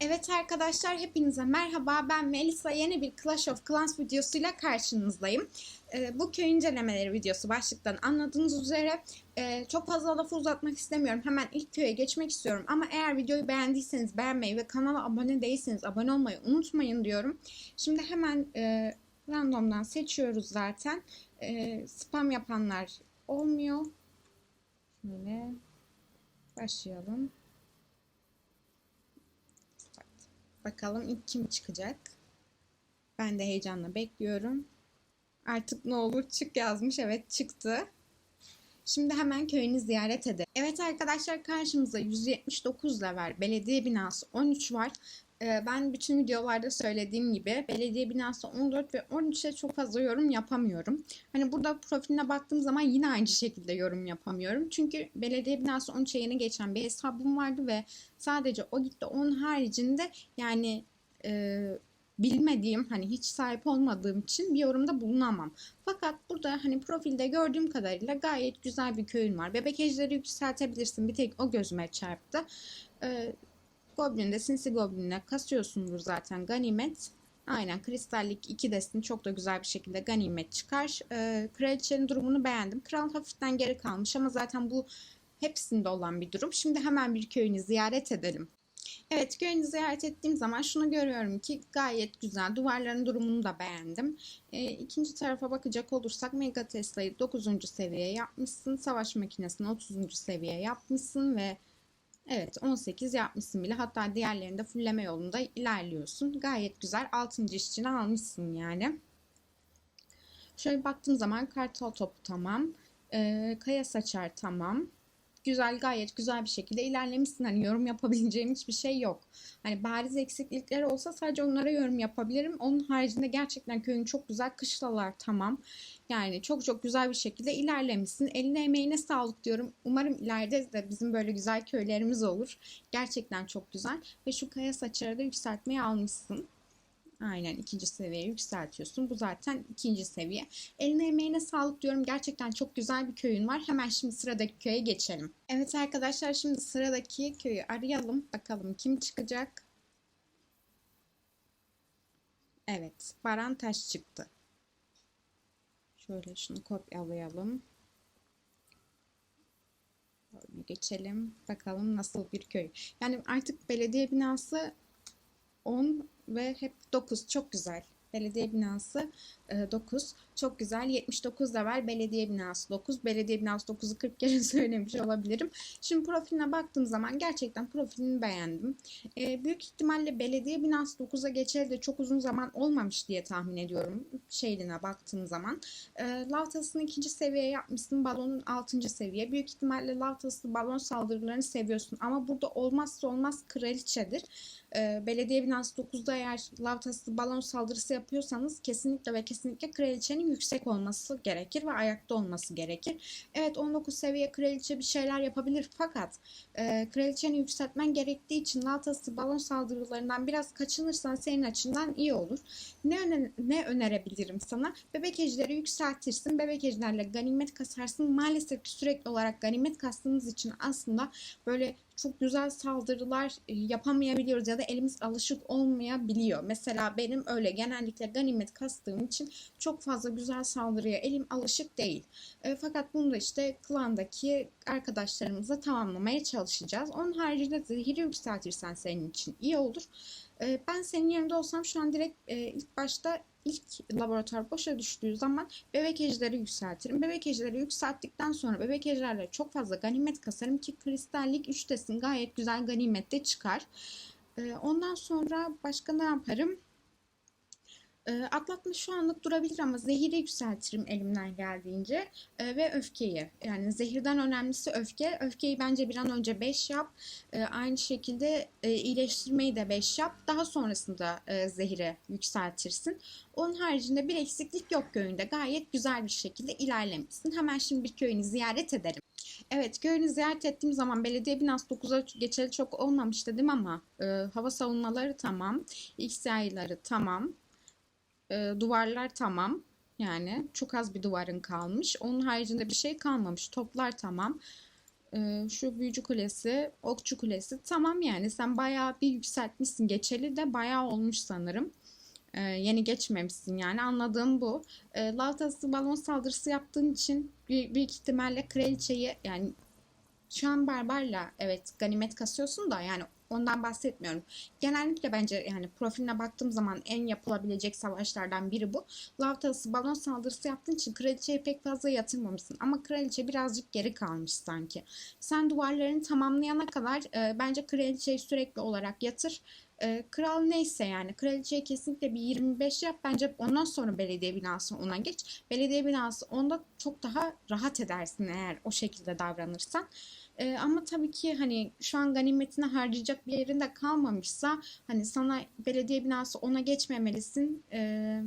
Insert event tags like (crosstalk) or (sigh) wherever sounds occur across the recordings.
Evet arkadaşlar hepinize merhaba. Ben Melisa. Yeni bir Clash of Clans videosuyla karşınızdayım. Ee, bu köy incelemeleri videosu başlıktan anladığınız üzere e, çok fazla lafı uzatmak istemiyorum. Hemen ilk köye geçmek istiyorum. Ama eğer videoyu beğendiyseniz beğenmeyi ve kanala abone değilseniz abone olmayı unutmayın diyorum. Şimdi hemen e, randomdan seçiyoruz zaten. E, spam yapanlar olmuyor. Şöyle başlayalım. Bakalım ilk kim çıkacak? Ben de heyecanla bekliyorum. Artık ne olur çık yazmış. Evet çıktı. Şimdi hemen köyünü ziyaret edelim. Evet arkadaşlar karşımızda 179 level belediye binası 13 var. Ee, Ben bütün videolarda söylediğim gibi belediye binası 14 ve 13'e çok fazla yorum yapamıyorum. Hani burada profiline baktığım zaman yine aynı şekilde yorum yapamıyorum. Çünkü belediye binası 13'e yeni geçen bir hesabım vardı ve sadece o gitti. Onun haricinde yani e, bilmediğim hani hiç sahip olmadığım için bir yorumda bulunamam. Fakat burada hani profilde gördüğüm kadarıyla gayet güzel bir köyün var. Bebek ejderi yükseltebilirsin. Bir tek o gözüme çarptı. Ee, Goblin'de sinsi Goblin'le kasıyorsundur zaten ganimet. Aynen kristallik iki destin çok da güzel bir şekilde ganimet çıkar. Ee, kraliçenin durumunu beğendim. Kral hafiften geri kalmış ama zaten bu hepsinde olan bir durum. Şimdi hemen bir köyünü ziyaret edelim. Evet köyünü ziyaret ettiğim zaman şunu görüyorum ki gayet güzel. Duvarların durumunu da beğendim. E, ikinci tarafa bakacak olursak Mega Tesla'yı 9. seviyeye yapmışsın. Savaş makinesini 30. seviyeye yapmışsın ve evet 18 yapmışsın bile. Hatta diğerlerinde de fulleme yolunda ilerliyorsun. Gayet güzel. 6. işçini almışsın yani. Şöyle baktığım zaman kartal topu tamam. E, kaya saçar tamam güzel gayet güzel bir şekilde ilerlemişsin. Hani yorum yapabileceğim hiçbir şey yok. Hani bariz eksiklikleri olsa sadece onlara yorum yapabilirim. Onun haricinde gerçekten köyün çok güzel kışlalar tamam. Yani çok çok güzel bir şekilde ilerlemişsin. Eline emeğine sağlık diyorum. Umarım ileride de bizim böyle güzel köylerimiz olur. Gerçekten çok güzel. Ve şu kaya saçları da yükseltmeye almışsın. Aynen ikinci seviyeye yükseltiyorsun. Bu zaten ikinci seviye. Eline emeğine sağlık diyorum. Gerçekten çok güzel bir köyün var. Hemen şimdi sıradaki köye geçelim. Evet arkadaşlar şimdi sıradaki köyü arayalım. Bakalım kim çıkacak? Evet. Baran Taş çıktı. Şöyle şunu kopyalayalım. Geçelim. Bakalım nasıl bir köy. Yani artık belediye binası 10 ve hep 9 çok güzel. Belediye binası 9 çok güzel. 79 level belediye binası 9. Belediye binası 9'u 40 kere (laughs) söylemiş olabilirim. Şimdi profiline baktığım zaman gerçekten profilini beğendim. E, büyük ihtimalle belediye binası 9'a geçer de çok uzun zaman olmamış diye tahmin ediyorum. Şeyline baktığım zaman. E, Lavtas'ını ikinci seviyeye yapmışsın. Balonun 6. seviye. Büyük ihtimalle Lavtas'lı balon saldırılarını seviyorsun. Ama burada olmazsa olmaz kraliçedir. E, belediye binası 9'da eğer Lavtas'lı balon saldırısı yapıyorsanız kesinlikle ve kesinlikle kraliçenin yüksek olması gerekir ve ayakta olması gerekir. Evet 19 seviye kraliçe bir şeyler yapabilir fakat e, kraliçeni yükseltmen gerektiği için Lavtas'lı balon saldırılarından biraz kaçınırsan senin açından iyi olur. Ne, öne ne önerebilirim sana? Bebek ejderi yükseltirsin. Bebek ejderle ganimet kasarsın. Maalesef ki sürekli olarak ganimet kastığımız için aslında böyle çok güzel saldırılar yapamayabiliyoruz ya da elimiz alışık olmayabiliyor. Mesela benim öyle genellikle ganimet kastığım için çok fazla güzel saldırıya elim alışık değil. E, fakat bunu da işte klandaki arkadaşlarımızla tamamlamaya çalışacağız. Onun haricinde zehiri yükseltirsen senin için iyi olur. E, ben senin yerinde olsam şu an direkt e, ilk başta ilk laboratuvar boşa düştüğü zaman bebek ejderi yükseltirim. Bebek ejderi yükselttikten sonra bebek ejderle çok fazla ganimet kasarım ki kristallik 3 desin gayet güzel ganimette çıkar. Ondan sonra başka ne yaparım? Atlatma şu anlık durabilir ama zehiri yükseltirim elimden geldiğince e, ve öfkeyi. Yani zehirden önemlisi öfke. Öfkeyi bence bir an önce 5 yap. E, aynı şekilde e, iyileştirmeyi de 5 yap. Daha sonrasında e, zehire yükseltirsin. Onun haricinde bir eksiklik yok köyünde. Gayet güzel bir şekilde ilerlemişsin. Hemen şimdi bir köyünü ziyaret edelim. Evet köyünü ziyaret ettiğim zaman belediye binası 9'a geçeli çok olmamış dedim ama e, hava savunmaları tamam. X yayları tamam. E, duvarlar tamam. Yani çok az bir duvarın kalmış. Onun haricinde bir şey kalmamış. Toplar tamam. Ee, şu büyücü kulesi, okçu kulesi tamam yani sen bayağı bir yükseltmişsin. Geçeli de bayağı olmuş sanırım. Ee, yeni geçmemişsin yani anladığım bu. Ee, Lavtası balon saldırısı yaptığın için büyük, büyük ihtimalle kraliçeyi yani şu an barbarla evet ganimet kasıyorsun da yani ondan bahsetmiyorum. Genellikle bence yani profiline baktığım zaman en yapılabilecek savaşlardan biri bu. Lavtası balon saldırısı yaptığın için kraliçeyi pek fazla yatırmamışsın. Ama kraliçe birazcık geri kalmış sanki. Sen duvarlarını tamamlayana kadar e, bence kraliçeyi sürekli olarak yatır. E, kral neyse yani kraliçeye kesinlikle bir 25 yap bence ondan sonra belediye binası ona geç. Belediye binası onda çok daha rahat edersin eğer o şekilde davranırsan. E, ama tabii ki hani şu an ganimetini harcayacak bir yerinde kalmamışsa hani sana belediye binası ona geçmemelisin. E,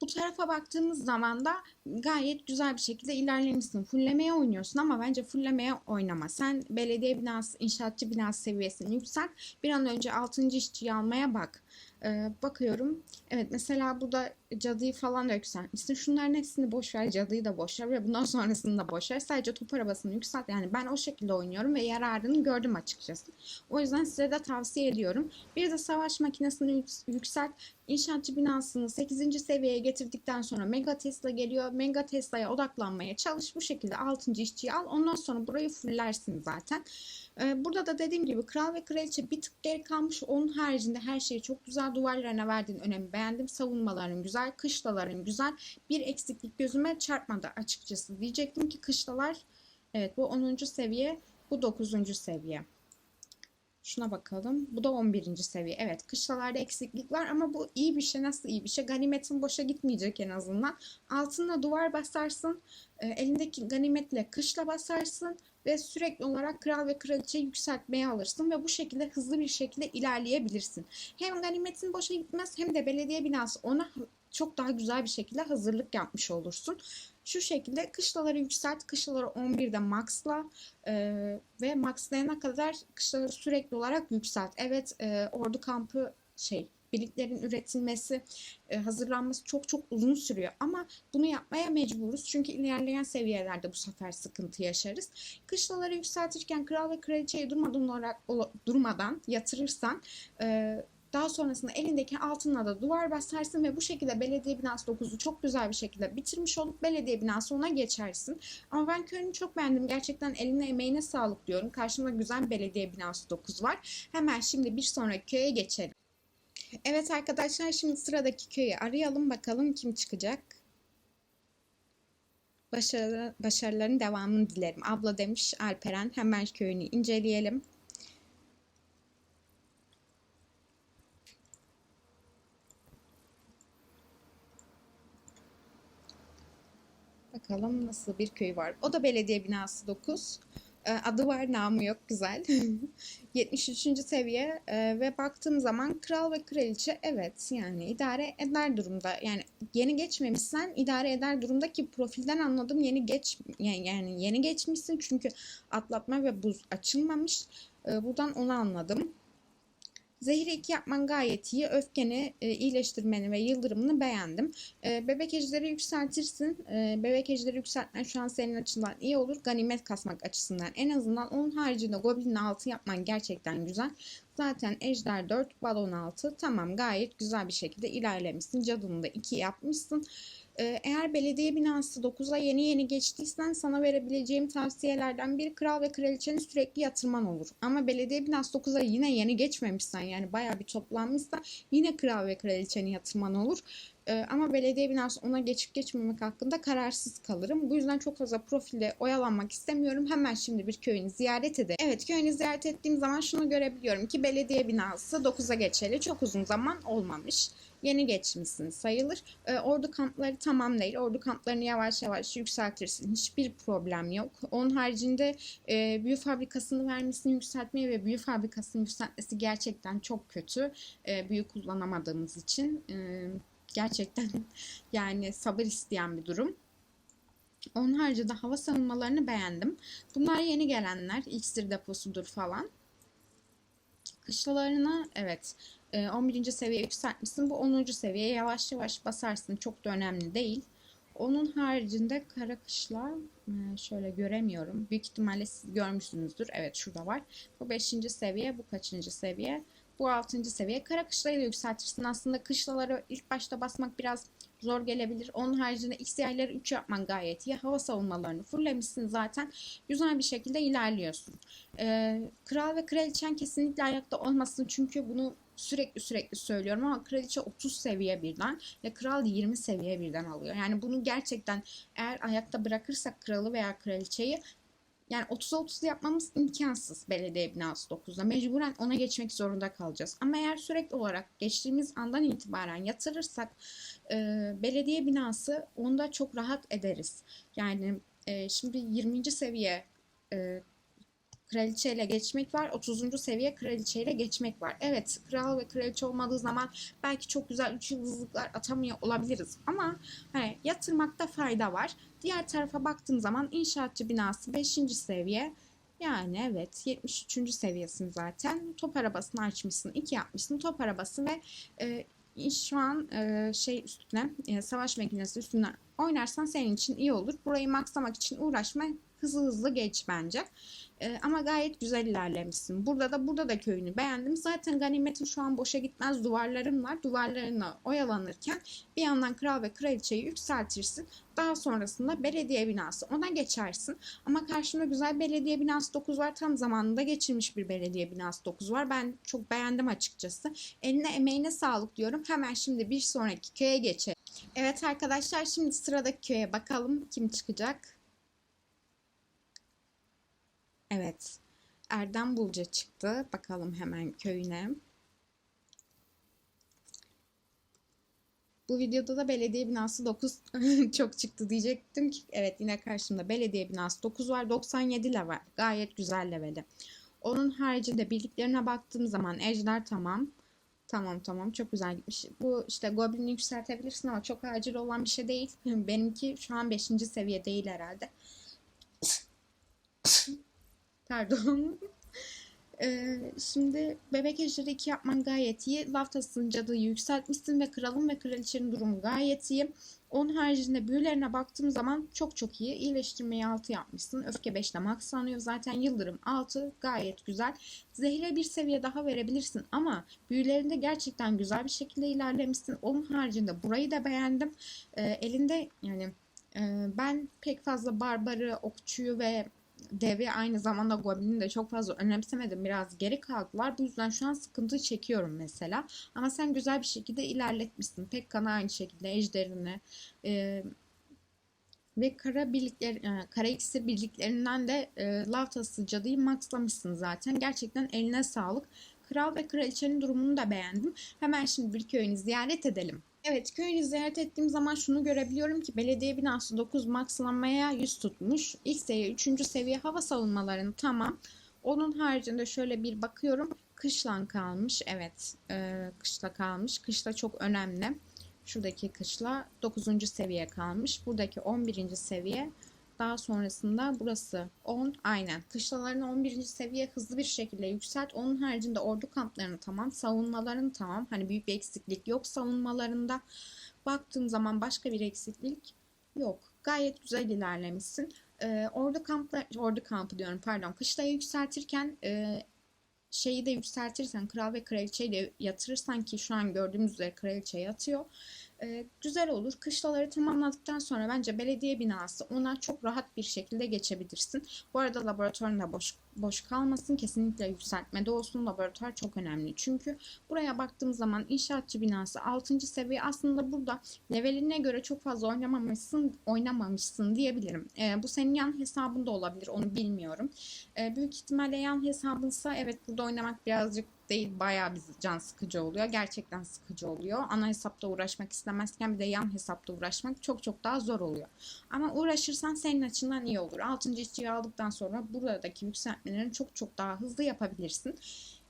bu tarafa baktığımız zaman da gayet güzel bir şekilde ilerlemişsin. Fullemeye oynuyorsun ama bence fullemeye oynama. Sen belediye binası, inşaatçı binası seviyesini yükselt. Bir an önce 6. işçiyi almaya bak. Ee, bakıyorum. Evet mesela burada cadıyı falan da yükseltmişsin. Şunların hepsini boş ver. Cadıyı da boş ver ve bundan sonrasını da boş ver. Sadece top arabasını yükselt. Yani ben o şekilde oynuyorum ve yararını gördüm açıkçası. O yüzden size de tavsiye ediyorum. Bir de savaş makinesini yükselt. İnşaatçı binasını 8. seviyeye getirdikten sonra Mega Tesla geliyor. Mega Tesla'ya odaklanmaya çalış. Bu şekilde 6. işçiyi al. Ondan sonra burayı fullersin zaten. Ee, burada da dediğim gibi kral ve kraliçe bir tık geri kalmış. Onun haricinde her şeyi çok güzel. Duvarlarına verdiğin önemi beğendim. Savunmaların güzel. Kışlaların güzel. Bir eksiklik gözüme çarpmadı açıkçası. Diyecektim ki kışlalar evet bu 10. seviye. Bu 9. seviye. Şuna bakalım. Bu da 11. seviye. Evet kışlalarda eksiklik var ama bu iyi bir şey. Nasıl iyi bir şey? Ganimetin boşa gitmeyecek en azından. Altına duvar basarsın. E, elindeki ganimetle kışla basarsın ve sürekli olarak kral ve kraliçeyi yükseltmeye alırsın ve bu şekilde hızlı bir şekilde ilerleyebilirsin. Hem ganimetin boşa gitmez hem de belediye binası ona çok daha güzel bir şekilde hazırlık yapmış olursun. Şu şekilde kışlaları yükselt. Kışlaları 11'de maxla e, ve maxlayana kadar kışlaları sürekli olarak yükselt. Evet e, ordu kampı şey birliklerin üretilmesi, e, hazırlanması çok çok uzun sürüyor. Ama bunu yapmaya mecburuz. Çünkü ilerleyen seviyelerde bu sefer sıkıntı yaşarız. Kışlaları yükseltirken kral ve kraliçeyi durmadan olarak durmadan yatırırsan e, daha sonrasında elindeki altınla da duvar basarsın ve bu şekilde belediye binası 9'u çok güzel bir şekilde bitirmiş olup belediye binası ona geçersin. Ama ben köyünü çok beğendim. Gerçekten eline emeğine sağlık diyorum. Karşımda güzel belediye binası 9 var. Hemen şimdi bir sonraki köye geçelim. Evet arkadaşlar şimdi sıradaki köyü arayalım bakalım kim çıkacak. Başarı, başarıların devamını dilerim. Abla demiş Alperen. Hemen köyünü inceleyelim. Bakalım nasıl bir köy var. O da belediye binası 9. Ee, adı var, namı yok, güzel. (laughs) 73. seviye e, ve baktığım zaman kral ve kraliçe evet yani idare eder durumda. Yani yeni geçmemişsen idare eder durumda ki profilden anladım yeni geç yani, yeni geçmişsin çünkü atlatma ve buz açılmamış. Ee, buradan onu anladım. Zehri 2 yapman gayet iyi. Öfkeni e, iyileştirmeni ve yıldırımını beğendim. E, bebek ejderi yükseltirsin. E, bebek ejderi yükseltmen şu an senin açından iyi olur. Ganimet kasmak açısından en azından onun haricinde Goblin'in 6 yapman gerçekten güzel. Zaten Ejder 4, Balon 6 tamam gayet güzel bir şekilde ilerlemişsin. Cadını da 2 yapmışsın. Ee, eğer belediye binası 9'a yeni yeni geçtiysen sana verebileceğim tavsiyelerden bir kral ve kraliçenin sürekli yatırman olur. Ama belediye binası 9'a yine yeni geçmemişsen yani baya bir toplanmışsa yine kral ve kraliçenin yatırman olur. Ee, ama belediye binası ona geçip geçmemek hakkında kararsız kalırım. Bu yüzden çok fazla profilde oyalanmak istemiyorum. Hemen şimdi bir köyünü ziyaret edelim. Evet köyünü ziyaret ettiğim zaman şunu görebiliyorum ki belediye binası 9'a geçeli çok uzun zaman olmamış yeni geçmişsin sayılır. E, ordu kampları tamam değil. Ordu kamplarını yavaş yavaş yükseltirsin. Hiçbir problem yok. Onun haricinde e, büyü fabrikasını vermesini yükseltmeye ve büyü fabrikasını yükseltmesi gerçekten çok kötü. E, büyü kullanamadığımız için e, gerçekten (laughs) yani sabır isteyen bir durum. Onun haricinde hava savunmalarını beğendim. Bunlar yeni gelenler. İksir deposudur falan. Kışlalarına evet 11. E, seviye yükseltmişsin. Bu 10. seviyeye yavaş yavaş basarsın. Çok da önemli değil. Onun haricinde kara kışla Ee, şöyle göremiyorum. Büyük ihtimalle siz görmüşsünüzdür. Evet şurada var. Bu 5. seviye. Bu kaçıncı seviye? Bu 6. seviye. Kara kışlayı da yükseltirsin. Aslında kışlaları ilk başta basmak biraz zor gelebilir. Onun haricinde X yerleri 3 yapman gayet iyi. Hava savunmalarını fulllemişsin zaten. Güzel bir şekilde ilerliyorsun. Ee, kral ve kraliçen kesinlikle ayakta olmasın. Çünkü bunu sürekli sürekli söylüyorum ama kraliçe 30 seviye birden ve kral 20 seviye birden alıyor. Yani bunu gerçekten eğer ayakta bırakırsak kralı veya kraliçeyi yani 30'a 30 yapmamız imkansız belediye binası 9'da. Mecburen ona geçmek zorunda kalacağız. Ama eğer sürekli olarak geçtiğimiz andan itibaren yatırırsak e, belediye binası onda çok rahat ederiz. Yani e, şimdi 20. seviye e, kraliçeyle geçmek var. 30. seviye kraliçeyle geçmek var. Evet kral ve kraliçe olmadığı zaman belki çok güzel 3 yıldızlıklar atamıyor olabiliriz. Ama hani yatırmakta fayda var. Diğer tarafa baktığım zaman inşaatçı binası 5. seviye. Yani evet 73. seviyesin zaten. Top arabasını açmışsın. 2 yapmışsın. Top arabası ve e, şu an e, şey üstüne e, savaş makinesi üstüne oynarsan senin için iyi olur. Burayı maxlamak için uğraşma hızlı hızlı geç bence. Ee, ama gayet güzel ilerlemişsin. Burada da burada da köyünü beğendim. Zaten ganimetin şu an boşa gitmez duvarların var. Duvarlarına oyalanırken bir yandan kral ve kraliçeyi yükseltirsin. Daha sonrasında belediye binası ona geçersin. Ama karşımda güzel belediye binası 9 var. Tam zamanında geçirmiş bir belediye binası 9 var. Ben çok beğendim açıkçası. Eline emeğine sağlık diyorum. Hemen şimdi bir sonraki köye geçelim. Evet arkadaşlar şimdi sıradaki köye bakalım kim çıkacak. Evet. Erdem Bulca çıktı. Bakalım hemen köyüne. Bu videoda da belediye binası 9 (laughs) çok çıktı diyecektim ki evet yine karşımda belediye binası 9 var 97 level gayet güzel leveli. Onun haricinde birliklerine baktığım zaman ejder tamam. Tamam tamam çok güzel gitmiş. Bu işte Goblin'i yükseltebilirsin ama çok acil olan bir şey değil. (laughs) Benimki şu an 5. seviye değil herhalde. Pardon. (laughs) Ee, şimdi bebek ejderi 2 yapman gayet iyi. Laftasın cadıyı yükseltmişsin ve kralın ve kraliçenin durumu gayet iyi. Onun haricinde büyülerine baktığım zaman çok çok iyi. İyileştirmeyi 6 yapmışsın. Öfke 5'te maxlanıyor. Zaten yıldırım 6 gayet güzel. Zehre bir seviye daha verebilirsin ama büyülerinde gerçekten güzel bir şekilde ilerlemişsin. Onun haricinde burayı da beğendim. Ee, elinde yani e, ben pek fazla barbarı, okçuyu ve devi aynı zamanda Goblin'i de çok fazla önemsemedim. Biraz geri kaldılar. Bu yüzden şu an sıkıntı çekiyorum mesela. Ama sen güzel bir şekilde ilerletmişsin. Pekkan'a aynı şekilde ejderini e, ve kara birlikler, e, kara iksir birliklerinden de e, Lavtası cadıyı maxlamışsın zaten. Gerçekten eline sağlık. Kral ve kraliçenin durumunu da beğendim. Hemen şimdi bir köyünü ziyaret edelim. Evet köyünü ziyaret ettiğim zaman şunu görebiliyorum ki belediye binası 9 maxlanmaya 100 tutmuş. İlk seviye 3. seviye hava savunmalarını tamam. Onun haricinde şöyle bir bakıyorum. Kışlan kalmış. Evet e, kışla kalmış. Kışla çok önemli. Şuradaki kışla 9. seviye kalmış. Buradaki 11. seviye daha sonrasında burası 10 aynen. Kışlalarını 11. seviye hızlı bir şekilde yükselt. Onun haricinde ordu kamplarını tamam. Savunmalarını tamam. Hani büyük bir eksiklik yok savunmalarında. Baktığım zaman başka bir eksiklik yok. Gayet güzel ilerlemişsin. Ee, ordu kamplar, ordu kampı diyorum pardon. Kışlayı yükseltirken e, şeyi de yükseltirsen kral ve kraliçeyi de yatırırsan ki şu an gördüğümüz üzere kraliçe yatıyor e, güzel olur. Kışlaları tamamladıktan sonra bence belediye binası ona çok rahat bir şekilde geçebilirsin. Bu arada laboratuvarın da boş, boş kalmasın. Kesinlikle yükseltmede olsun. Laboratuvar çok önemli. Çünkü buraya baktığım zaman inşaatçı binası 6. seviye aslında burada leveline göre çok fazla oynamamışsın, oynamamışsın diyebilirim. E, bu senin yan hesabında olabilir. Onu bilmiyorum. E, büyük ihtimalle yan hesabınsa evet burada oynamak birazcık değil bayağı bir can sıkıcı oluyor. Gerçekten sıkıcı oluyor. Ana hesapta uğraşmak istemezken bir de yan hesapta uğraşmak çok çok daha zor oluyor. Ama uğraşırsan senin açından iyi olur. 6. işçiyi aldıktan sonra buradaki yükseltmelerini çok çok daha hızlı yapabilirsin.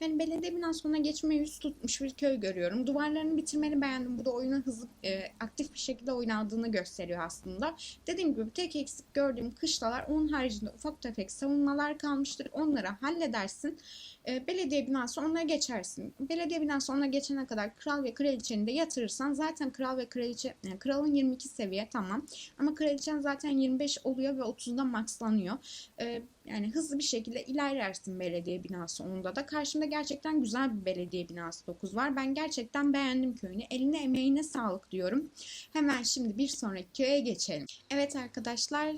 Yani belediye binasına geçme yüz tutmuş bir köy görüyorum. Duvarlarını bitirmeni beğendim. Bu da oyunu hızlı, e, aktif bir şekilde oynadığını gösteriyor aslında. Dediğim gibi tek eksik gördüğüm kışlalar onun haricinde ufak tefek savunmalar kalmıştır. Onları halledersin. E, belediye binası onlara geçersin. Belediye binası onlara geçene kadar kral ve kraliçeni de yatırırsan zaten kral ve kraliçe yani kralın 22 seviye tamam ama kraliçen zaten 25 oluyor ve 30'da maxlanıyor. E, yani hızlı bir şekilde ilerlersin belediye binası onda da. Karşımda gerçekten güzel bir belediye binası 9 var. Ben gerçekten beğendim köyünü. Eline emeğine sağlık diyorum. Hemen şimdi bir sonraki köye geçelim. Evet arkadaşlar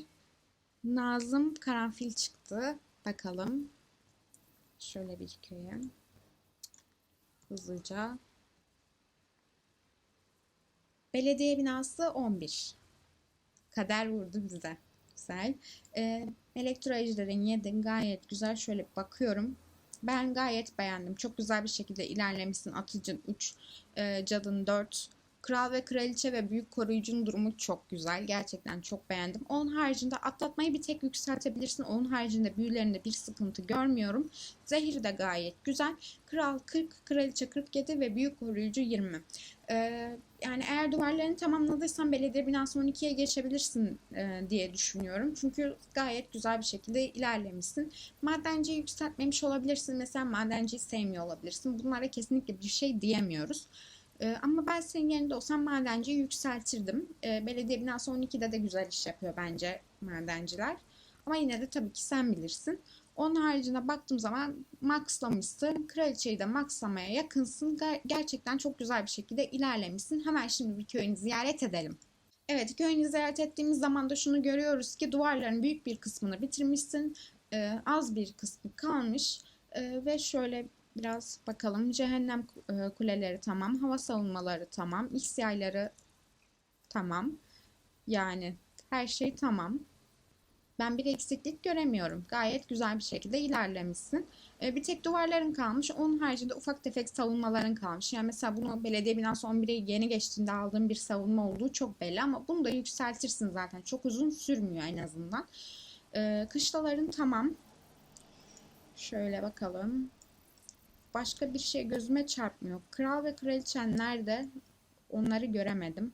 Nazım karanfil çıktı. Bakalım. Şöyle bir köye. Hızlıca. Belediye binası 11. Kader vurdu bize. Güzel. Ee, elektro ejderin 7 gayet güzel. Şöyle bakıyorum. Ben gayet beğendim. Çok güzel bir şekilde ilerlemişsin. Atıcın 3, e, cadın 4. Kral ve kraliçe ve büyük koruyucunun durumu çok güzel. Gerçekten çok beğendim. Onun haricinde atlatmayı bir tek yükseltebilirsin. Onun haricinde büyülerinde bir sıkıntı görmüyorum. Zehir de gayet güzel. Kral 40, kraliçe 47 ve büyük koruyucu 20. Ee, yani eğer duvarlarını tamamladıysan belediye binası 12'ye geçebilirsin e, diye düşünüyorum. Çünkü gayet güzel bir şekilde ilerlemişsin. Madenciyi yükseltmemiş olabilirsin. Mesela madenciyi sevmiyor olabilirsin. Bunlara kesinlikle bir şey diyemiyoruz. Ee, ama ben senin yerinde olsam madenciyi yükseltirdim. Ee, belediye binası 12'de de güzel iş yapıyor bence madenciler. Ama yine de tabii ki sen bilirsin. Onun haricinde baktığım zaman maxlamışsın. Kraliçeyi de maxlamaya yakınsın. Gerçekten çok güzel bir şekilde ilerlemişsin. Hemen şimdi bir köyünü ziyaret edelim. Evet köyünü ziyaret ettiğimiz zaman da şunu görüyoruz ki duvarların büyük bir kısmını bitirmişsin. Ee, az bir kısmı kalmış. Ee, ve şöyle biraz bakalım. Cehennem e, kuleleri tamam. Hava savunmaları tamam. X yayları tamam. Yani her şey tamam. Ben bir eksiklik göremiyorum. Gayet güzel bir şekilde ilerlemişsin. E, bir tek duvarların kalmış. Onun haricinde ufak tefek savunmaların kalmış. Yani mesela bunu belediye binası 11'e yeni geçtiğinde aldığım bir savunma olduğu çok belli ama bunu da yükseltirsin zaten. Çok uzun sürmüyor en azından. E, kışlaların tamam. Şöyle bakalım. Başka bir şey gözüme çarpmıyor. Kral ve kraliçen nerede? Onları göremedim.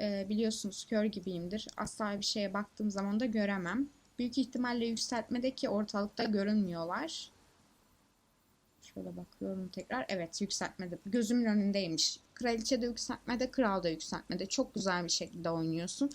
Ee, biliyorsunuz kör gibiyimdir. Asla bir şeye baktığım zaman da göremem. Büyük ihtimalle yükseltmedeki ortalıkta görünmüyorlar. Şöyle bakıyorum tekrar. Evet yükseltmede. Gözümün önündeymiş. Kraliçe de yükseltmede, kral da yükseltmede. Çok güzel bir şekilde oynuyorsun.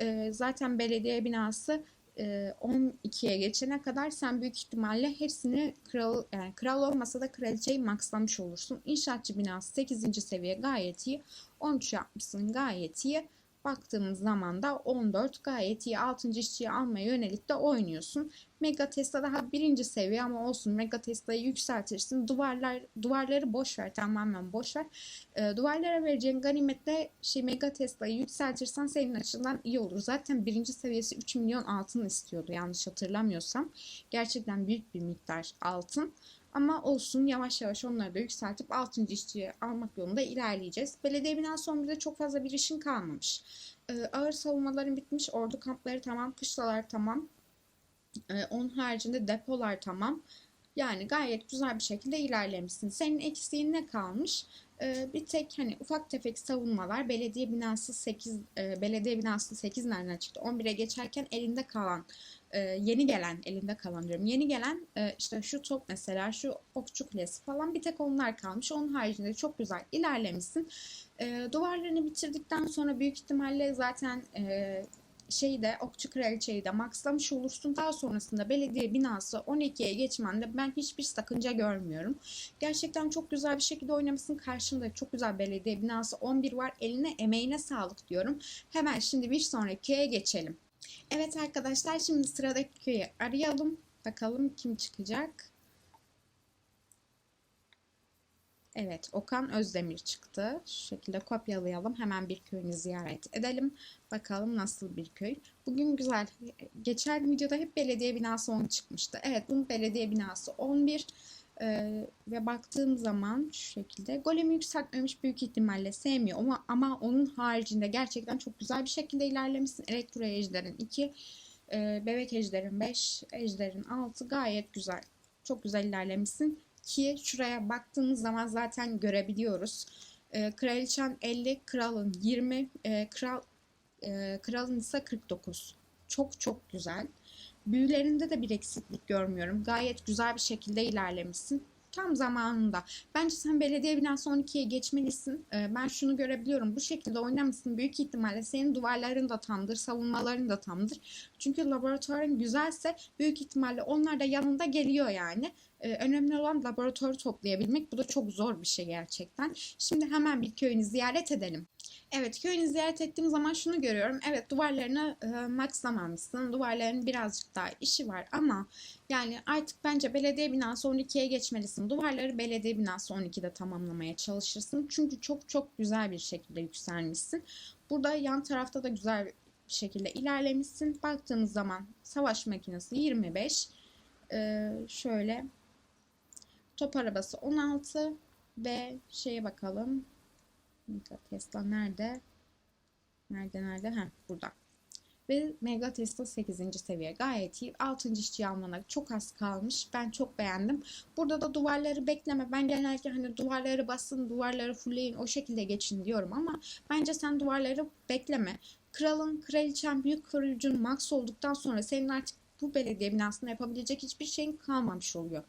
Ee, zaten belediye binası 12'ye geçene kadar sen büyük ihtimalle hepsini kral yani kral olmasa da kraliçeyi maxlamış olursun. İnşaatçı binası 8. seviye gayet iyi. 13 yapmışsın gayet iyi. Baktığımız zaman da 14 gayet iyi. 6. işçiyi almaya yönelik de oynuyorsun. Mega Tesla daha birinci seviye ama olsun. Mega Tesla'yı yükseltirsin. Duvarlar duvarları boş ver tamamen boş ver. E, duvarlara vereceğin ganimetle şey Mega Tesla'yı yükseltirsen senin açından iyi olur. Zaten birinci seviyesi 3 milyon altın istiyordu yanlış hatırlamıyorsam. Gerçekten büyük bir miktar altın. Ama olsun yavaş yavaş onları da yükseltip 6. işçiyi almak yolunda ilerleyeceğiz. Belediye binası 11'de çok fazla bir işin kalmamış. Ee, ağır savunmaların bitmiş, ordu kampları tamam, kışlalar tamam. Ee, onun haricinde depolar tamam. Yani gayet güzel bir şekilde ilerlemişsin. Senin eksiğin ne kalmış? Ee, bir tek hani ufak tefek savunmalar belediye binası 8 e, belediye binası 8 nereden çıktı? 11'e geçerken elinde kalan e, yeni gelen elinde kalan diyorum. Yeni gelen e, işte şu top mesela şu okçu kulesi falan bir tek onlar kalmış. Onun haricinde çok güzel ilerlemişsin. Duvarlarını bitirdikten sonra büyük ihtimalle zaten şeyi de Okçu Kraliçeyi de maxlamış olursun. Daha sonrasında belediye binası 12'ye geçmende ben hiçbir sakınca görmüyorum. Gerçekten çok güzel bir şekilde oynamışsın. Karşında çok güzel belediye binası 11 var. Eline emeğine sağlık diyorum. Hemen şimdi bir sonraki köye geçelim. Evet arkadaşlar şimdi sıradaki köyü arayalım. Bakalım kim çıkacak. Evet, Okan Özdemir çıktı. Şu şekilde kopyalayalım. Hemen bir köyünü ziyaret edelim. Bakalım nasıl bir köy. Bugün güzel. Geçen videoda hep belediye binası 10 çıkmıştı. Evet, bunun belediye binası 11. Ee, ve baktığım zaman şu şekilde golemi yükseltmemiş büyük ihtimalle sevmiyor ama, ama onun haricinde gerçekten çok güzel bir şekilde ilerlemişsin. Elektro ejderin 2, e, bebek ejderin 5, ejderin 6 gayet güzel. Çok güzel ilerlemişsin ki şuraya baktığımız zaman zaten görebiliyoruz. E, kraliçen 50, kralın 20, e, kral e, kralın ise 49. Çok çok güzel. büyülerinde de bir eksiklik görmüyorum. Gayet güzel bir şekilde ilerlemişsin. Tam zamanında. Bence sen belediye binası 12'ye geçmelisin. Ee, ben şunu görebiliyorum. Bu şekilde oynamışsın. Büyük ihtimalle senin duvarların da tamdır, savunmaların da tamdır. Çünkü laboratuvarın güzelse büyük ihtimalle onlar da yanında geliyor yani. Ee, önemli olan laboratuvarı toplayabilmek. Bu da çok zor bir şey gerçekten. Şimdi hemen bir köyünü ziyaret edelim. Evet köyünü ziyaret ettiğim zaman şunu görüyorum. Evet duvarlarını e, maxlamamışsın. Duvarların birazcık daha işi var ama yani artık bence belediye binası 12'ye geçmelisin. Duvarları belediye binası 12'de tamamlamaya çalışırsın. Çünkü çok çok güzel bir şekilde yükselmişsin. Burada yan tarafta da güzel bir şekilde ilerlemişsin. Baktığımız zaman savaş makinesi 25. Ee, şöyle top arabası 16 ve şeye bakalım. Tesla nerede? Nerede nerede? Ha burada. Ve Mega Tesla 8. seviye. Gayet iyi. 6. işçiyi almana çok az kalmış. Ben çok beğendim. Burada da duvarları bekleme. Ben genellikle hani duvarları basın, duvarları fullleyin o şekilde geçin diyorum ama bence sen duvarları bekleme. Kralın, kraliçen, büyük kurucun max olduktan sonra senin artık bu belediye binasında yapabilecek hiçbir şeyin kalmamış oluyor.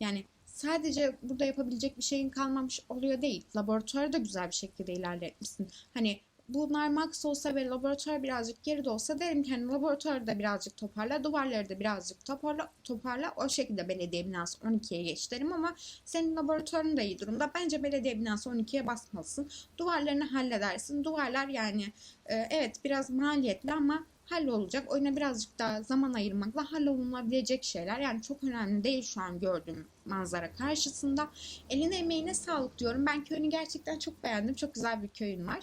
Yani sadece burada yapabilecek bir şeyin kalmamış oluyor değil. Laboratuvarı da güzel bir şekilde ilerletmişsin. Hani bunlar max olsa ve laboratuvar birazcık geride olsa derim ki hani laboratuvarı da birazcık toparla, duvarları da birazcık toparla, toparla o şekilde belediye binası 12'ye geç derim ama senin laboratuvarın da iyi durumda. Bence belediye binası 12'ye basmalısın. Duvarlarını halledersin. Duvarlar yani e, evet biraz maliyetli ama hallolacak. Oyuna birazcık daha zaman ayırmakla hallolunabilecek şeyler. Yani çok önemli değil şu an gördüğüm manzara karşısında. Eline emeğine sağlık diyorum. Ben köyünü gerçekten çok beğendim. Çok güzel bir köyün var.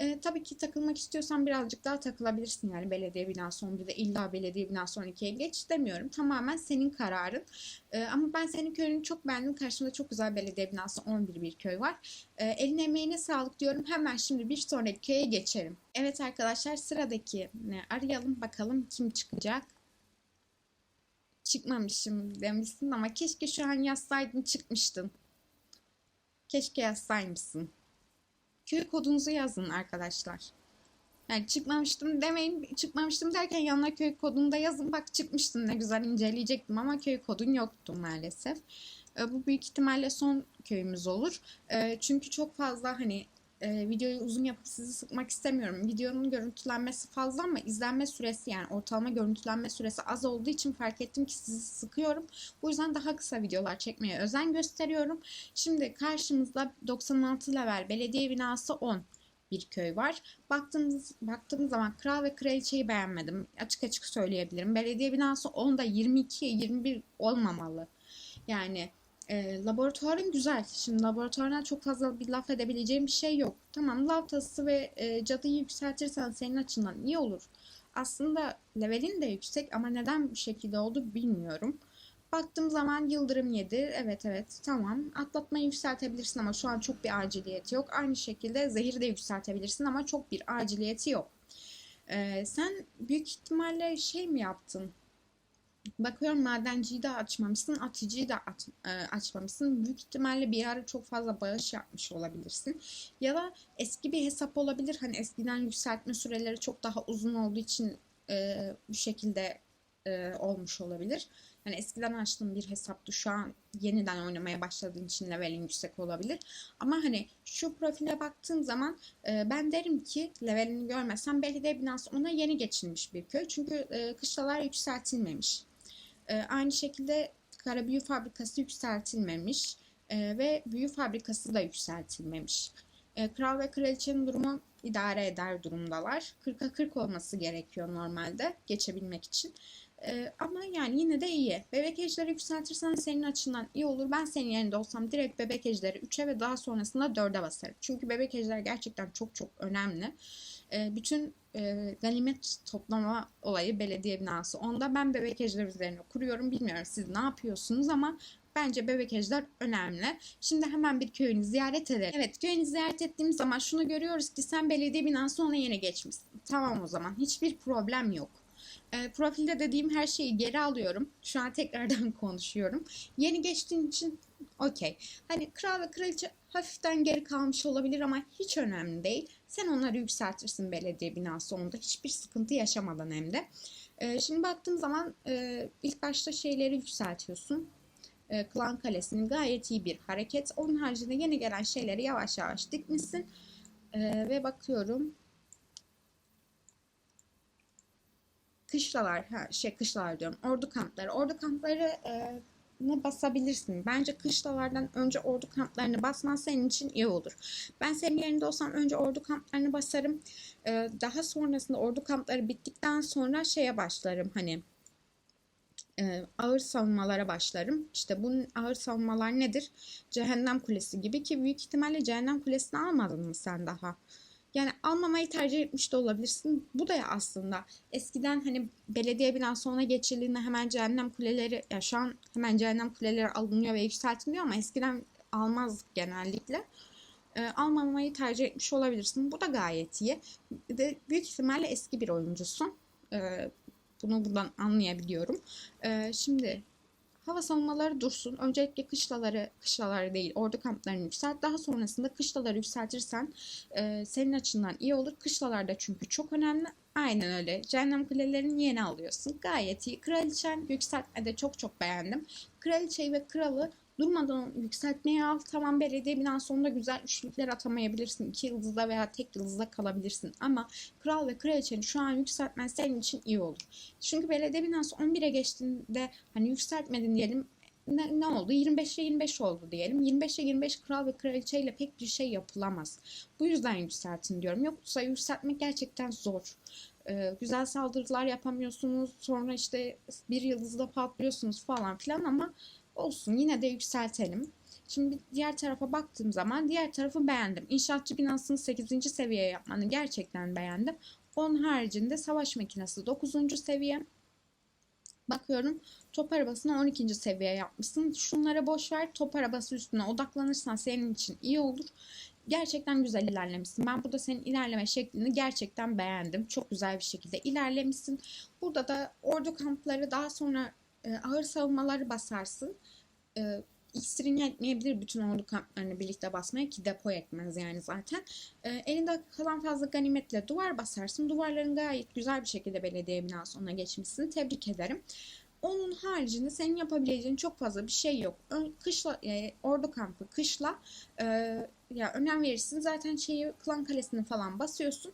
Ee, tabii ki takılmak istiyorsan birazcık daha takılabilirsin. Yani belediye binası 11'de illa belediye binası 12'ye geç demiyorum. Tamamen senin kararın. Ee, ama ben senin köyünü çok beğendim. Karşımda çok güzel belediye binası 11 bir köy var. Ee, eline emeğine sağlık diyorum. Hemen şimdi bir sonraki köye geçelim. Evet arkadaşlar sıradaki arayalım bakalım kim çıkacak çıkmamışım demişsin ama keşke şu an yazsaydın çıkmıştın. Keşke yazsaymışsın. Köy kodunuzu yazın arkadaşlar. Yani çıkmamıştım demeyin. Çıkmamıştım derken yanına köy kodunu da yazın. Bak çıkmıştın ne güzel inceleyecektim ama köy kodun yoktu maalesef. E, bu büyük ihtimalle son köyümüz olur. E, çünkü çok fazla hani e, videoyu uzun yapıp sizi sıkmak istemiyorum. Videonun görüntülenmesi fazla ama izlenme süresi yani ortalama görüntülenme süresi az olduğu için fark ettim ki sizi sıkıyorum. Bu yüzden daha kısa videolar çekmeye özen gösteriyorum. Şimdi karşımızda 96 level belediye binası 10 bir köy var. Baktığımız, baktığımız zaman kral ve kraliçeyi beğenmedim. Açık açık söyleyebilirim. Belediye binası 10'da 22'ye 21 olmamalı. Yani e, laboratuvarın güzel. Şimdi laboratuvarına çok fazla bir laf edebileceğim bir şey yok. Tamam lavtası ve e, cadıyı yükseltirsen senin açından iyi olur. Aslında levelin de yüksek ama neden bu şekilde oldu bilmiyorum. Baktığım zaman Yıldırım 7. Evet evet tamam. Atlatmayı yükseltebilirsin ama şu an çok bir aciliyeti yok. Aynı şekilde zehiri de yükseltebilirsin ama çok bir aciliyeti yok. Ee, sen büyük ihtimalle şey mi yaptın? Bakıyorum madenciyi de açmamışsın, atıcıyı da at, e, açmamışsın. Büyük ihtimalle bir ara çok fazla bağış yapmış olabilirsin. Ya da eski bir hesap olabilir. Hani eskiden yükseltme süreleri çok daha uzun olduğu için e, bu şekilde e, olmuş olabilir. Hani eskiden açtığım bir hesaptı. Şu an yeniden oynamaya başladığın için levelin yüksek olabilir. Ama hani şu profile baktığın zaman e, ben derim ki levelini görmesem belediye binası ona yeni geçilmiş bir köy. Çünkü e, kışlalar yükseltilmemiş. E, aynı şekilde kara büyü fabrikası yükseltilmemiş e, ve büyü fabrikası da yükseltilmemiş. E, kral ve kraliçenin durumu idare eder durumdalar. 40'a 40 olması gerekiyor normalde geçebilmek için. Ee, ama yani yine de iyi. Bebek ejderi yükseltirsen senin açından iyi olur. Ben senin yerinde olsam direkt bebek ejderi 3'e ve daha sonrasında 4'e basarım. Çünkü bebek ejderi gerçekten çok çok önemli. Ee, bütün e, ganimet toplama olayı belediye binası. Onda ben bebek ejder üzerine kuruyorum. Bilmiyorum siz ne yapıyorsunuz ama Bence bebek ejder önemli. Şimdi hemen bir köyünü ziyaret edelim. Evet köyünü ziyaret ettiğimiz zaman şunu görüyoruz ki sen belediye binası ona yeni geçmişsin. Tamam o zaman hiçbir problem yok. E, profilde dediğim her şeyi geri alıyorum. Şu an tekrardan (laughs) konuşuyorum. Yeni geçtiğin için Okey. Hani kral ve kraliçe hafiften geri kalmış olabilir ama hiç önemli değil. Sen onları yükseltirsin belediye binası onda. Hiçbir sıkıntı yaşamadan hem de. Ee, şimdi baktığım zaman e, ilk başta şeyleri yükseltiyorsun. E, Klan Kalesi'nin gayet iyi bir hareket. Onun haricinde yeni gelen şeyleri yavaş yavaş dikmişsin. E, ve bakıyorum. Kışlalar, ha, şey kışlalar diyorum. Ordu kampları. Ordu kampları e, ne basabilirsin. Bence kışlalardan önce ordu kamplarını basman senin için iyi olur. Ben senin yerinde olsam önce ordu kamplarını basarım. Ee, daha sonrasında ordu kampları bittikten sonra şeye başlarım hani e, ağır savunmalara başlarım. İşte bunun ağır savunmalar nedir? Cehennem Kulesi gibi ki büyük ihtimalle Cehennem Kulesi'ni almadın mı sen daha? Yani almamayı tercih etmiş de olabilirsin. Bu da ya aslında eskiden hani belediye binası ona geçildiğinde hemen cehennem kuleleri ya şu an hemen cehennem kuleleri alınıyor ve yükseltiliyor ama eskiden almazdık genellikle. E, almamayı tercih etmiş olabilirsin. Bu da gayet iyi. De büyük ihtimalle eski bir oyuncusun. E, bunu buradan anlayabiliyorum. E, şimdi hava savunmaları dursun. Öncelikle kışlaları, kışlaları değil ordu kamplarını yükselt. Daha sonrasında kışlaları yükseltirsen e, senin açından iyi olur. Kışlalarda çünkü çok önemli. Aynen öyle. Cehennem kulelerini yeni alıyorsun. Gayet iyi. Kraliçen yükseltmede çok çok beğendim. Kraliçeyi ve kralı durmadan yükseltmeye al. Tamam belediye binası sonunda güzel üçlükler atamayabilirsin. İki yıldızda veya tek yıldızda kalabilirsin. Ama kral ve kraliçeni şu an yükseltmen senin için iyi olur. Çünkü belediye binası 11'e geçtiğinde hani yükseltmedin diyelim ne, ne oldu? 25'e 25 oldu diyelim. 25'e 25 kral ve kraliçeyle pek bir şey yapılamaz. Bu yüzden yükseltin diyorum. Yoksa yükseltmek gerçekten zor. Ee, güzel saldırılar yapamıyorsunuz. Sonra işte bir yıldızda patlıyorsunuz falan filan ama olsun yine de yükseltelim. Şimdi diğer tarafa baktığım zaman diğer tarafı beğendim. İnşaatçı binasını 8. seviyeye yapmanı gerçekten beğendim. Onun haricinde savaş makinesi 9. seviye. Bakıyorum top arabasını 12. seviye yapmışsın. Şunlara boş ver. Top arabası üstüne odaklanırsan senin için iyi olur. Gerçekten güzel ilerlemişsin. Ben burada senin ilerleme şeklini gerçekten beğendim. Çok güzel bir şekilde ilerlemişsin. Burada da ordu kampları daha sonra e, ağır savunmaları basarsın. E, İksirin yetmeyebilir bütün ordu kamplarını birlikte basmaya ki depo yetmez yani zaten. E, elinde kalan fazla ganimetle duvar basarsın. Duvarların gayet güzel bir şekilde belediye binası ona geçmişsin. Tebrik ederim. Onun haricinde senin yapabileceğin çok fazla bir şey yok. Ön, kışla, e, ordu kampı kışla e, ya önem verirsin. Zaten şeyi klan kalesini falan basıyorsun.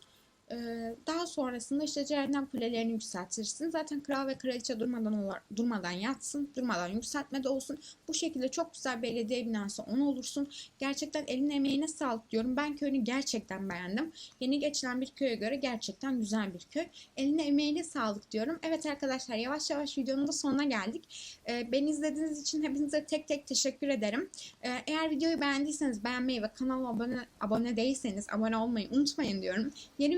Daha sonrasında işte cehennem kulelerini yükseltirsin. Zaten kral ve kraliçe durmadan durmadan yatsın, durmadan yükseltmede olsun. Bu şekilde çok güzel belediye binası on olursun. Gerçekten elin emeğine sağlık diyorum. Ben köyünü gerçekten beğendim. Yeni geçilen bir köye göre gerçekten güzel bir köy. Eline emeğine sağlık diyorum. Evet arkadaşlar yavaş yavaş videonun da sonuna geldik. Beni izlediğiniz için hepinize tek tek teşekkür ederim. Eğer videoyu beğendiyseniz beğenmeyi ve kanala abone, abone değilseniz abone olmayı unutmayın diyorum. Yeni